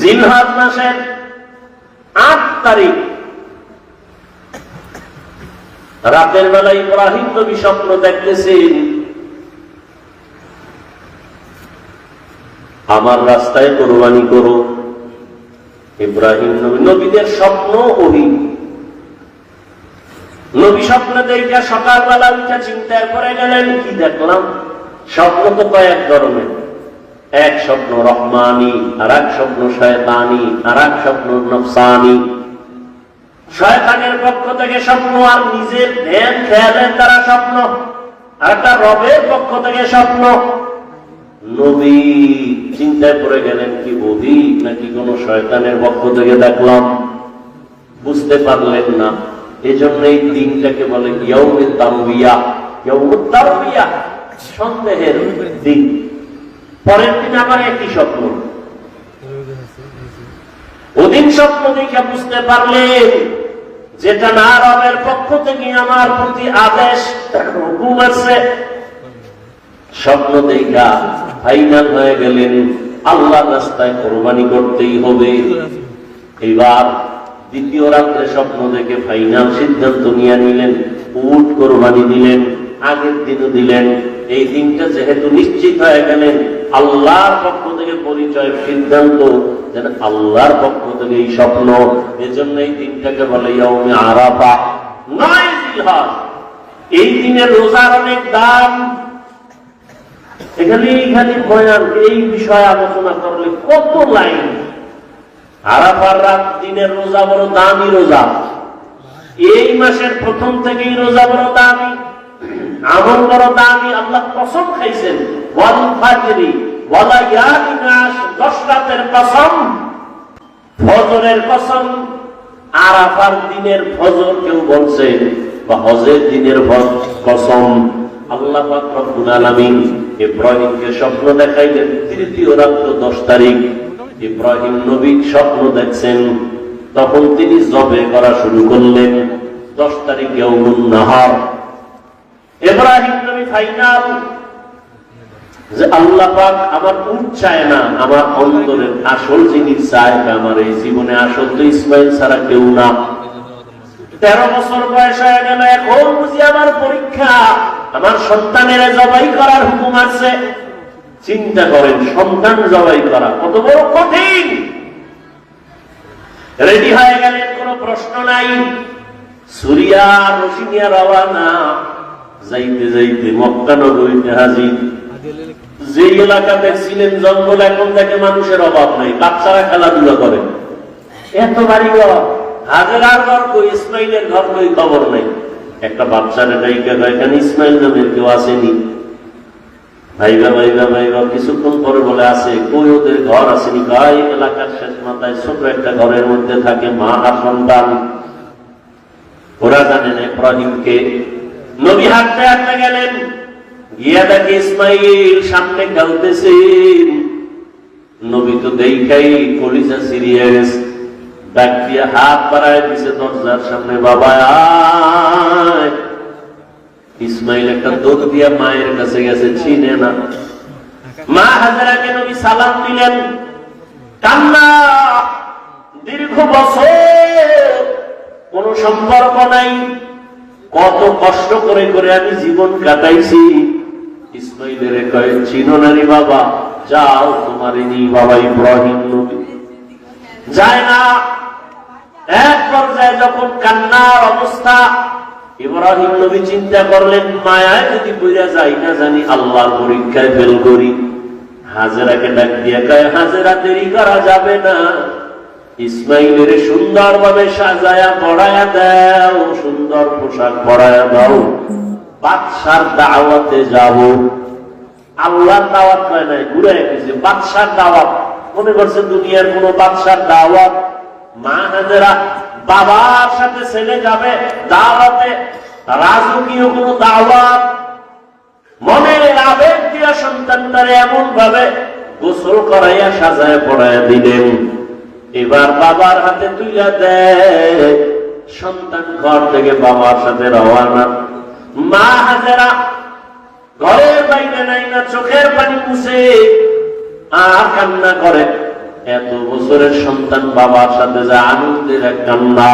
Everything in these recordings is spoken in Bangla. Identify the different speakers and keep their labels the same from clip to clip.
Speaker 1: জিনহাজ মাসের আট তারিখ। রাতের বেলা ইব্রাহিম নবী স্বপ্ন দেখতেছেন, আমার রাস্তায় কোরবানি করো। ইব্রাহিম নবী, নবীদের স্বপ্ন ওহি। নবী স্বপ্ন দেখে সকালবেলা উঠে চিন্তা করে গেলেন, কি দেখলাম? স্বপ্ন তো কয়েক ধরনের। এক স্বপ্ন রহমানি, আর এক স্বপ্ন শয়তানি, আর এক স্বপ্ন নফসানি। শয়তানের পক্ষ থেকে স্বপ্ন, আর নিজের ধ্যান, খেয়ালের দ্বারা স্বপ্ন, আর একটা রবের পক্ষ থেকে স্বপ্ন। নবী, চিন্তায় পড়ে গেলেন, কি বধি, নাকি কোন শয়তানের পক্ষ থেকে দেখলাম? বুঝতে পারলেন না। এই জন্য এই দিনটাকে বলে ইয়ৌমে তারবিয়া ইয়ৌমে তারবিয়া সন্দেহের দিন। পরের দিন আবার একই স্বপ্ন। ওদিন স্বপ্ন দেখে বুঝতে পারলেন যেটা না রবের পক্ষ থেকে আমার প্রতি আদেশ হুকুম আছে? স্বপ্ন দেখা ফাইনাল হয়ে গেলেন। আল্লাহ রাস্তায় কোরবানি করতেই হবে। এবার দ্বিতীয় রাত্রে স্বপ্ন দেখে ফাইনাল সিদ্ধান্ত নিয়ে নিলেন, উট কোরবানি দিলেন। আগের দিনও দিলেন। এই দিনটা যেহেতু নিশ্চিত হয়ে গেলেন, আল্লাহর পক্ষ থেকে পরিচয় সিদ্ধান্ত যেন আল্লাহর পক্ষ থেকে এই স্বপ্ন। এজন্য এই দিনটাকে বলে ইয়ৌমে আরাফা। নয় এই দিনে রোজার অনেক দাম। এখানে এইখানে বয়ান, এই বিষয়ে আলোচনা করলে কত লাইন? আরাফার রাত দিনের রোজা বড় দামি রোজা। এই মাসের প্রথম থেকেই রোজা বড় দামি। আমল বড় দামি আল্লাহ কসম খাইছেন? ওয়াল ফাজরি, ওয়ালা ইয়ালি নাস দশ রাতের কসম, ফজরের কসম, আরাফার দিনের ফজর কেউ বলছে, বা হজের দিনের কসম। আল্লাহ রব্বুল আলামিন ইব্রাহিমকে স্বপ্ন দেখাইলেন, তৃতীয় রাত্র দশ তারিখ। ইব্রাহিম নবী স্বপ্ন দেখছেন। তখন তিনি জবে করা শুরু করলেন। দশ তারিখে নাহার ইব্রাহিম নবী ফাইনাল। যে আল্লাহ পাক আমার উঠ চায় না, আমার অন্তরের আসল জিনিস চায় আমার এই জীবনে আসল তো ইসমাইল ছাড়া কেউ না। তেরো বছর বয়স হয়ে গেল, এখন বুঝি আমার পরীক্ষা, আমার সন্তানের জবাই করার হুকুম আছে। চিন্তা করেন, সন্তান জবাই করা কত বড় কঠিন। রেডি হয়ে গেলেন, কোনো প্রশ্ন নাই। সুরিয়া রসিনিয়া রওয়ানা যাইতে যাইতে মক্কা নগরীতে হাজির। যে এলাকা দেখছিলেন জঙ্গল, এখন দেখে মানুষের অভাব নাই, বাচ্চারা খেলাধুলা করে। এত বাড়ি ঘর, হাজার ঘর কই, ইসমাইলের ঘর কই খবর নাই। একটা এখানে ইসমাইল নামের কেউ আসেনি? ভাইবা ভাইবা ভাইবা, কিছুক্ষণ পরে বলে কই ওদের ঘর আসেনি? গাই এলাকার শেষ মাথায় ছোট একটা ঘরের মধ্যে থাকে মা আর সন্তান। ওরা জানেন ইব্রাহিমকে নবী হাঁটতে হাঁটতে গেলেন। গিয়া দেখে ইসমাইল সামনে খেলতেছেন নবী তো দেখাই কলিজা সিরিয়া গেছে। ডাক দিয়ে হাত বাড়ায় দিছে দরজার সামনে, বাবা ইসমাইল একটা দৌড় দিয়া মায়ের কাছে গেছে চিনে না। মা হাজারাকে নবী সালাম দিলেন, কান্না, দীর্ঘ বছর কোন সম্পর্ক নাই। কত কষ্ট করে করে আমি জীবন কাটাইছি। ইসমাইলের কয়ে চিনো নারী বাবা, যাও তোমার ইনি বাবা ইব্রাহিম নবী। যায় না। এক পর্যায়ে যখন কান্নার অবস্থা, ইব্রাহিম নবী চিন্তা করলেন, মায়ায় যদি বুঝা যাই না জানি আল্লাহর পরীক্ষায় ফেল করি। হাজেরাকে ডাক দিয়ে কয়, হাজেরা দেরি করা যাবে না। ইসমাইলের সুন্দর ভাবে সাজায়া পড়ায়া দাও, সুন্দর পোশাক পড়ায়া দাও। বাদশার দাওয়াতে যাব। আল্লাহর দাওয়াত হয় নাই, ঘুরে গেছে বাদশার দাওয়াত। মনে করছে দুনিয়ার কোন বাদশার দাওয়াত? মা হাজেরা বাবার সাথে ছেলে যাবে দাওয়াতে, রাজকীয় কোন দাওয়াত? মনের আবেগ দিয়া সন্তানটারে এমন ভাবে গোসল করাইয়া সাজায় পড়াইয়া দিলেন। এবার বাবার হাতে তুইলা দেয় সন্তান ঘর থেকে বাবার সাথে রওয়ানা মা হাজেরা ঘরের বাইরে নাই না, চোখের পানি মুছে। আর কান্না করে। এত বছরের সন্তান বাবার সাথে যা আনন্দের এক কান্না।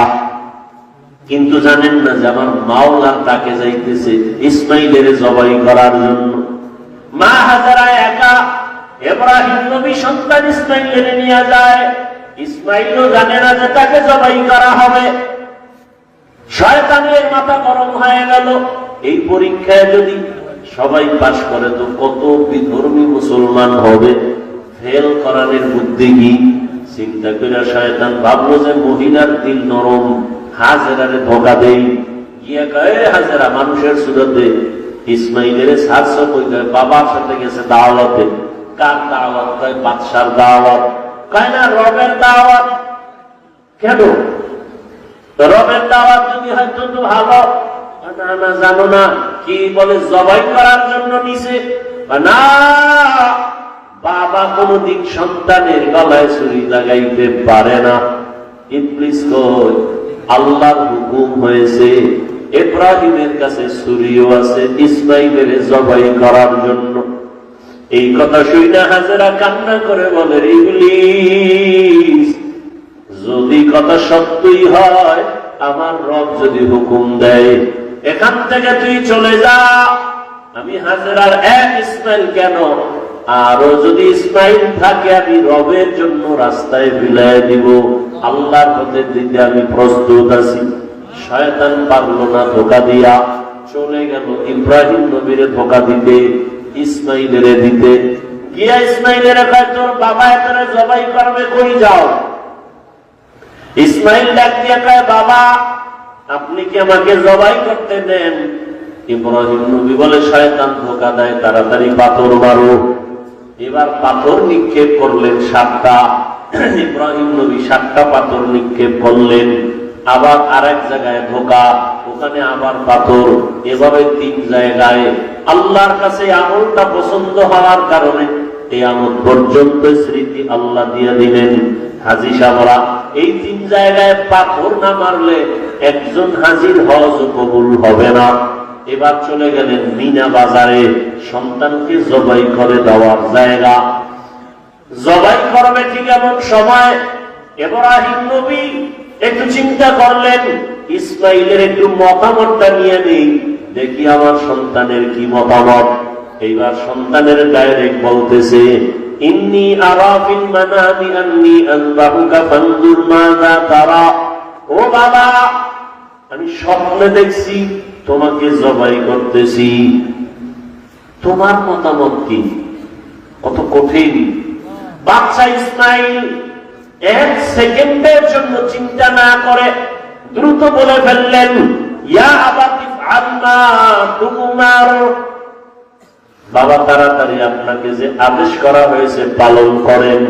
Speaker 1: কিন্তু জানেন না যে আমার মাওলার তাকে যাইতেছে ইসমাইলের জবাই করার জন্য। মা হাজারা একা, এব্রাহিম নবী সন্তান ইসমাইলের নিয়ে যায়। ইসমাইলও জানে না যে তাকে জবাই করা হবে। শয়তানের মাথা গরম হয়ে গেল। এই পরীক্ষায় যদি সবাই পাশ করে, তো কত বিধর্মী মুসলমান হবে? ফেল করানোর বুদ্ধি কি? চিন্তা করে শয়তান ভাবলো যে মহিলার দিল নরম, হাজেরারে ধোকা দেই। গিয়া কয়ে হাজেরা, মানুষের সুরতে ইসমাইলের সাতশো কই বাবার সাথে গেছে দাওয়াতে। কার দাওয়াত? কয়, বাদশার দাওয়াত। কয় রবের দাওয়াত কেন? রবের দাওয়াত যদি হয়তো তো ভালো। না জানো না কি বলে জবাই করার জন্য নিছে। না, বাবা কোনদিন সন্তানের গলায় ছুরি লাগাইতে পারে না। ইবলিস কই? আল্লাহর হুকুম হয়েছে, ইব্রাহিমের কাছে ছুরিও আছে, ইসমাইলের জবাই করার জন্য। এই কথা শুই না হাজারা কান্না করে বলে ইবলিস, যদি কথা সত্যই হয়, আমার রব যদি হুকুম দেয়, এখান থেকে তুই চলে যা। আমি হাজারার এক ইসমাইল কেন? আরও যদি ইসমাইল থাকে, আমি রবের জন্য রাস্তায় বিলাই দিব। আল্লাহর পথে দিতে আমি প্রস্তুত আছি। শয়তান পারল না ধোকা দিয়া। চলে গেল ইব্রাহিম নবীর ধোকা দিতে। ইসমাইলের দিতে। গিয়া ইসমাইলের তোর বাবা এতরে জবাই করবে, কই যাও? ইসমাইল ডাক দিয়ে কয়, বাবা, আপনি কি আমাকে জবাই করতে দেন? ইব্রাহিম নবী বলে, শয়তান ধোকা দেয়, তাড়াতাড়ি পাথর মারো। এবার পাথর নিক্ষেপ করলেন সাতটা। ইব্রাহিম নবী সাতটা পাথর নিক্ষেপ করলেন। আবার আরেক জায়গায় ধোকা। ওখানে আবার পাথর এভাবে তিন জায়গায় আল্লাহর কাছে আমলটা পছন্দ হওয়ার কারণে স্মৃতি আল্লাহ দিয়ে দিলেন। হাজি সাহরা এই তিন জায়গায় পাথর না মারলে একজন হাজির হজ কবুল হবে না। এবার চলে গেলেন মিনা বাজারে, সন্তানকে জবাই করে দেওয়ার জায়গা। জবাই করবে ঠিক এমন সময় নবী একটু চিন্তা করলেন ইসমাইলের একটু মতামতটা নিয়ে নেই। দেখি আমার সন্তানের কি মতামত। এইবার সন্তানের ডাইরেক্ট বলতেছে আমি স্বপ্নে দেখছি, তোমাকে জবাই করতেছি। তোমার মতামত কি? কত কঠিন। বাচ্চা ইসমাইল এক সেকেন্ডের জন্য চিন্তা না করে দ্রুত বলে ফেললেন আল্লাহ বাবা তাড়াতাড়ি আপনাকে যে আদেশ করা হয়েছে পালন করেন।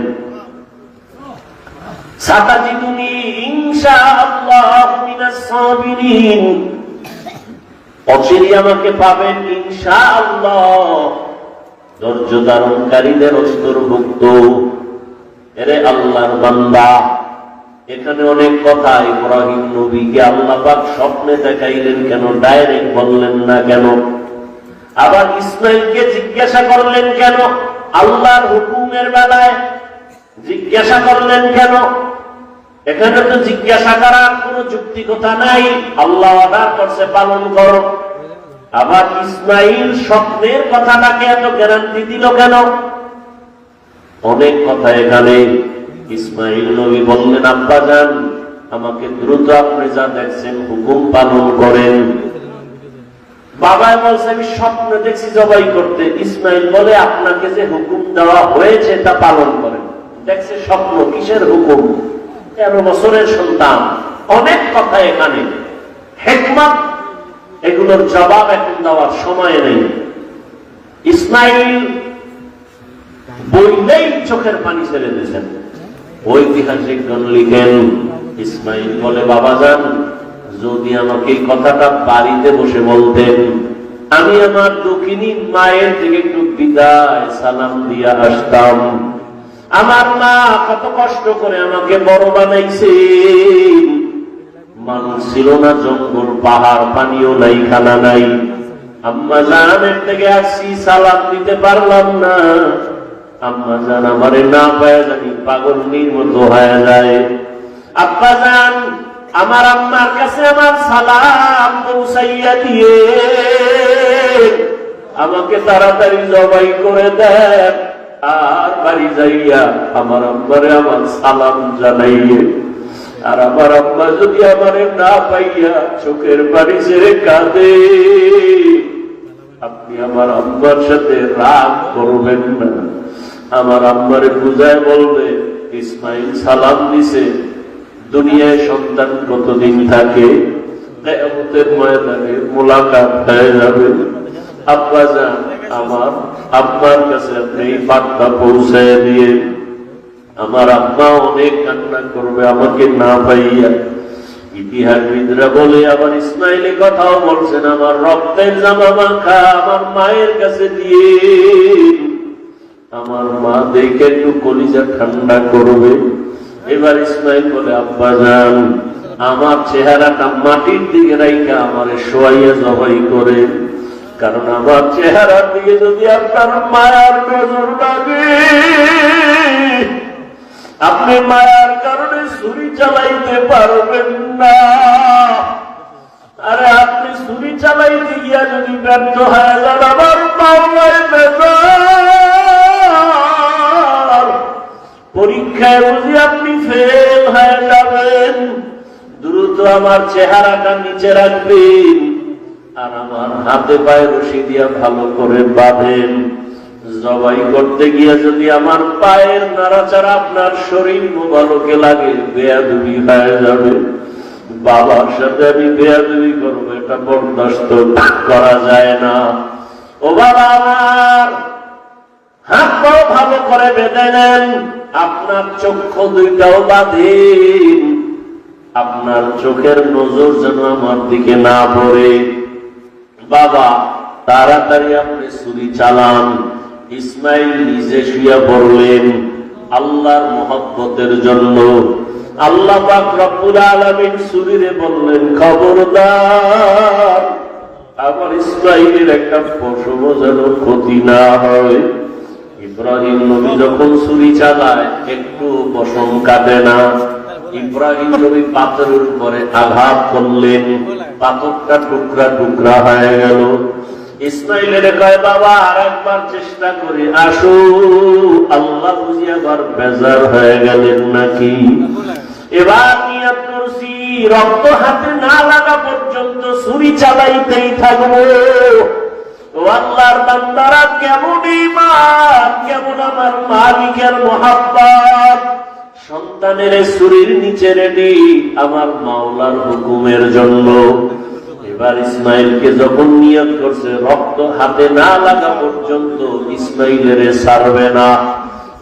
Speaker 1: আমাকে পাবেন, ইনশাআল্লাহ। ধৈর্য ধারণকারীদের অন্তর্ভুক্ত। এরে আল্লাহর বান্দা। এখানে অনেক কথা, ইব্রাহিম নবীকে আল্লাপাক স্বপ্নে দেখাইলেন কেন, ডাইরেক্ট বললেন না কেন? আবার ইসমাইলকে জিজ্ঞাসা করলেন কেন? আল্লাহর হুকুমের বেলায় জিজ্ঞাসা করলেন কেন? এখানে তো জিজ্ঞাসা করার কোন যুক্তিকতা নাই। আল্লাহ অর্ডার করছে, পালন করো। আবার ইসমাইল স্বপ্নের কথাটাকে এত গ্যারান্টি দিল কেন? অনেক কথা এখানে। ইসমাইল নবী বললেন, আব্বা যান আমাকে দ্রুত আপনি যা দেখছেন, হুকুম পালন করেন। বাবা বলছে, আমি স্বপ্ন দেখছি জবাই করতে। ইসমাইল বলে, আপনাকে যে হুকুম দেওয়া হয়েছে, তা পালন করেন। দেখছে স্বপ্ন কিসের হুকুম? তেরো বছরের সন্তান। অনেক কথা এখানে। হেকমত, এগুলোর জবাব এখন দেওয়ার সময় নেই। ইসমাইল বইলেই চোখের পানি ছেড়ে দিয়েছেন। ঐতিহাসিকগণ লিখেন, ইসমাইল বলে, বাবা যান, যদি আমাকে কথাটা বাড়িতে বসে বলতেন, আমি আমার দক্ষিণী মায়ের থেকে একটু বিদায় সালাম দিয়া আসতাম। আমার মা কত কষ্ট করে আমাকে বড় বানাইছে। মানুষ ছিল না জঙ্গল, পাহাড়, পানিও নাই, খানা নাই। আম্মা জানের থেকে আসছি, সালাম দিতে পারলাম না। আম্মা জান, আমারে না পায় জানি পাগলনির মতো হয়ে যায়। আব্বা জান, আমার আম্মার কাছে আমার সালাম পৌঁছাইয়া দিয়ে আমাকে তাড়াতাড়ি জবাই করে দেন। আর বাড়ি যাইয়া আমার আম্মারে আমার সালাম জানাইয়ে, আর আমার আম্মা যদি আমারে না পাইয়া চোখের বাড়ি ছেড়ে কাঁদে, আপনি আমার আম্মার সাথে রাগ করবেন না। আমার আম্মারে বুঝায় বলবে, ইসমাইল সালাম দিছে, দুনিয়ায় সন্তান কতদিন থাকে আমার অনেক কান্না করবে, আমাকে না বলে আবার ইসমাইলে কথাও বলছেন, আমার রক্তের জামা মাখা আমার মায়ের কাছে দিয়ে। আমার মা দেখে একটু কলিজা ঠান্ডা করবে। এবার ইসমাইল বলে, আব্বা যান আমার চেহারাটা মাটির দিকে রাইকা আমার শোয়াইয়া জবাই করে। কারণ আমার চেহারার দিকে যদি আপনার মায়ার নজর লাগে, আপনি মায়ার কারণে ছুরি চালাইতে পারবেন না। আরে, আপনি ছুরি চালাইতে গিয়া যদি ব্যর্থ হয়ে আমার মাওলায় বেজার পরীক্ষায় বুঝি আপনি ফেল হয়ে যাবেন। দ্রুত আমার চেহারাটা নিচে রাখবেন আর আমার হাতে পায়ে রশি দিয়া ভালো করে বাঁধেন। জবাই করতে গিয়ে যদি আমার পায়ের নাড়াচাড়া আপনার শরীর মোবালকে লাগে, বেয়াদুবি হয়ে যাবে। বাবার সাথে আমি বেয়াদুবি করব, এটা বরদাস্ত করা যায় না। ও বাবা আমার হাত পাও ভালো করে বেঁধে নেন। আপনার চক্ষু দুইটাও বাঁধেন। আপনার চোখের নজর যেন আমার দিকে না পড়ে। বাবা, তাড়াতাড়ি আপনি ছুরি চালান। ইসমাইল নিজে শুয়ে পড়লেন আল্লাহর মহব্বতের জন্য। আল্লাহ রব্বুল আলামিন ছুরিরে বললেন, খবরদার, আমার ইসমাইলের একটা পশম যেন ক্ষতি না হয়। ইব্রাহিম নবী যখন ছুরি চালায়, একটু পশম কাটে না। ইব্রাহিম নবী পাথরের উপরে আঘাত করলেন পাথরটা টুকরা টুকরা হয়ে গেল। ইসমাইলের কয়, বাবা আর একবার চেষ্টা করি আসো। আল্লাহ বুঝি আবার বেজার হয়ে গেলেন নাকি? এবার নিয়ত করছি, রক্ত হাতে না লাগা পর্যন্ত ছুরি চালাইতেই থাকব। ও আল্লাহর বান্দারা, কেমন ইমান কেমন আমার মালিকের মোহাব্বত? সন্তানের শরীর নিচে রেডি, আমার মাওলার হুকুমের জন্য। এবার ইসমাইলকে যখন নিয়ত করছে, রক্ত হাতে না লাগা পর্যন্ত ইসমাইলের সারবে না।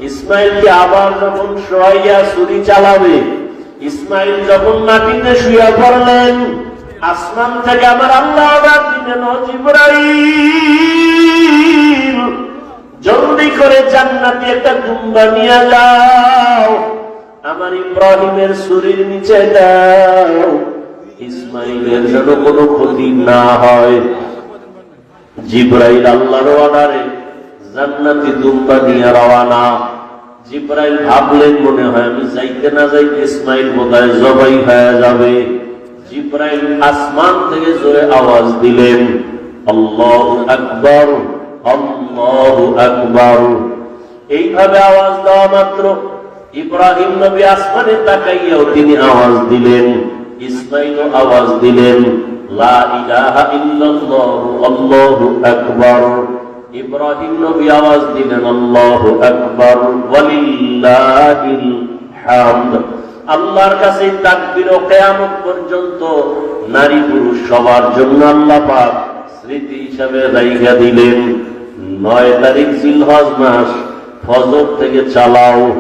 Speaker 1: ইসমাইলকে আবার যখন শোয়াইয়া ছুরি চালাবে, ইসমাইল যখন মাটিতে শুয়া পড়লেন আসমান থেকে আমার আল্লাহ দিলেন ও জলদি করে জান্নাতি একটা কুম্বা নিয়ে যাও। আমার ইব্রাহিমের শরীর নিচে দাও। ইসমাইলের যেন কোনো ক্ষতি না হয়। জিব্রাইল আল্লাহর অর্ডারে জান্নাতি দুম্বা নিয়ে রওয়ানা জিব্রাইল ভাবলেন মনে হয় আমি যাইতে না যাইতে ইসমাইল বোধহয় জবাই হয়ে যাবে। জিব্রাইল আসমান থেকে জোরে আওয়াজ দিলেন, আল্লাহ আকবর আল্লাহ আকবর। এইভাবে আওয়াজ দেওয়া মাত্র ইব্রাহিম নবী আসমানে তাকাইয়াও তিনি আওয়াজ দিলেন ইসমাইল আওয়াজ দিলেন, লা ইলাহা ইল্লাল্লাহু, আল্লাহু আকবার। ইব্রাহিম নবী আওয়াজ দিলেন, আল্লাহু আকবার, ওয়ালিল্লাহিল হামদ। আল্লাহর কাছে তাকবির ও কিয়ামত পর্যন্ত নারী পুরুষ সবার জন্য আল্লাহ পাক স্মৃতি হিসাবে রাইখা দিলেন। নয় তারিখ জিলহজ মাস, ফজর থেকে চালাও।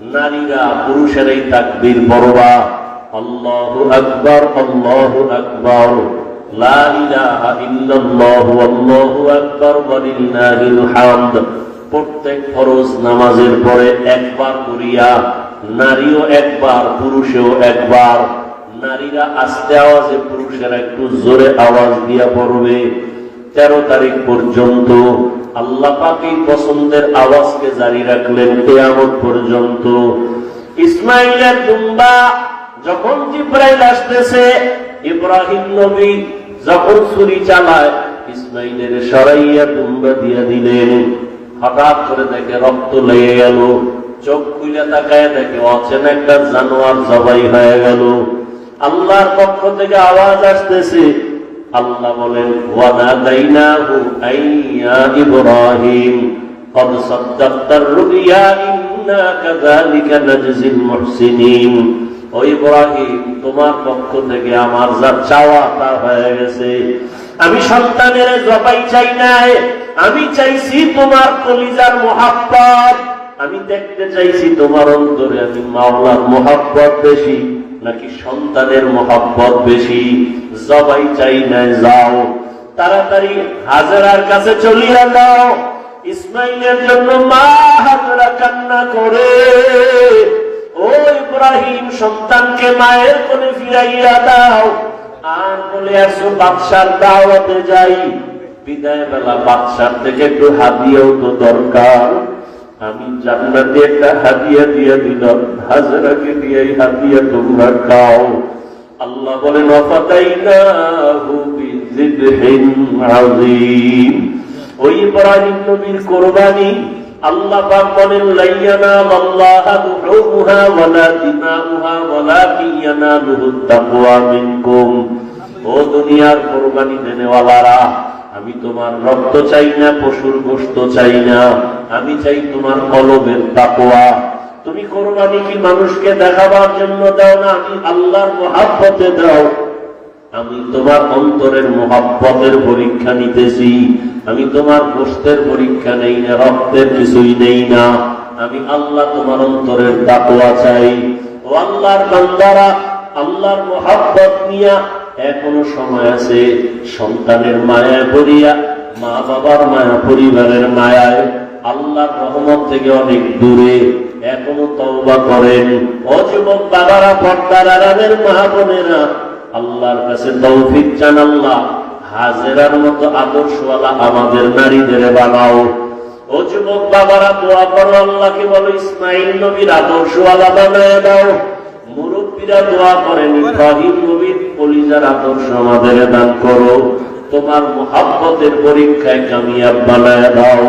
Speaker 1: নারীরা পুরুষের এই তাকবীর পড়বা। আল্লাহু আকবার আল্লাহু আকবার। লা ইলাহা ইল্লাল্লাহু, আল্লাহু আকবার, ওয়ালিল্লাহিল হামদ। প্রত্যেক ফরজ নামাজের পরে একবার করিয়া নারীও একবার, পুরুষেও একবার। নারীরা আস্তে আওয়াজে পুরুষেরা একটু জোরে আওয়াজ দিয়া পড়বে। তেরো তারিখ পর্যন্ত আল্লাহ পাকি পছন্দের আওয়াজকে জারি রাখলেন কেয়ামত পর্যন্ত। ইসমাইলের দুম্বা যখন জিব্রাইল আসতেছে, ইব্রাহিম নবী যখন ছুরি চালায়, ইসমাইলের সরাইয়া দুম্বা দিয়া দিলেন। হঠাৎ করে দেখে রক্ত লেগে গেল। চোখ খুলে তাকায় দেখে অচেনা একটা জানোয়ার জবাই হয়ে গেল আল্লাহর পক্ষ থেকে আওয়াজ আসতেছে আল্লাহ বলেন ওয়াদা দাইনাহু আইয়া ইব্রাহিম قد صدقت الرؤيا إنا كذلك نجزي المحسنين ও ইব্রাহিম তোমার পক্ষ থেকে আমার যা চাওয়া তা হয়ে গেছে আমি সন্তানের জবাই চাই নাই আমি চাইছি তোমার কলিজার মোহাব্বত আমি দেখতে চাইছি তোমার অন্তরে আমি মাওলার মোহাব্বত বেশি, নাকি সন্তানের মোহাব্বত বেশি? জবাই চাই নাই যাও। তাড়াতাড়ি হাজারার কাছে চলিয়া যাও। ইসমাইলের জন্য মা হাজরা কান্না করে। ও ইব্রাহিম, সন্তানকে মায়ের কোলে ফিরাইয়া দাও। আর বলে, আসো, বাদশার দাওয়াতে যাই। বিদায় বেলা বাদশার থেকে একটু হাদিয়াও তো দরকার। আমি জান্নাতে একটা হাদিয়া দিয়ে দিলাম, হাজরাকে দিয়ে এই হাদিয়া তোমরা খাও। আল্লাহ বলেন, অফাতাইনাহু আযীম। ওই ইব্রাহিম নবীর কোরবানি, আল্লাহ বলেন, লাইয়ানা আল্লাহ দুহুহা ওয়ালা ওয়ালাকিন ইয়ানালুহু তাকওয়া মিনকুম। ও দুনিয়ার কোরবানি দেনেওয়ালারা আমি তোমার রক্ত চাই না, পশুর গোশত চাই না। আমি চাই তোমার কলবের তাকওয়া। তুমি কোরবানি কি মানুষকে দেখাবার জন্য দাও না, আমি আল্লাহর মহাব্বতে দাও। আমি তোমার অন্তরের মহাব্বতের পরীক্ষা নিতেছি। আমি তোমার গোষ্ঠের পরীক্ষা নেই না, রক্তের কিছুই নেই না। আমি আল্লাহ তোমার অন্তরের তাকওয়া চাই। ও আল্লাহর বান্দারা, আল্লাহর মহাব্বত নিয়া এখনও সময় আছে সন্তানের মায়া পড়িয়া মা বাবার মায়া, পরিবারের মায়ায়। আল্লাহর রহমত থেকে অনেক দূরে এখনও তওবা করেন। ও যুবক বাবারা, পর্দার আরামের মা বোনেরা, আল্লাহর কাছে তৌফিক চান আল্লাহ। হাজেরার মতো আদর্শওয়ালা আমাদের নারীদের বানাও। ও যুবক বাবারা, দোয়া করো আল্লাহকে বলো, ইসমাইল নবীর আদর্শওয়ালা বানায় দাও। মুরব্বীরা দোয়া করেন, ইব্রাহিম নবীর কলিজার আদর্শ আমাদের দান করো। তোমার মহাব্বতের পরীক্ষায় কামিয়াব বানায় দাও।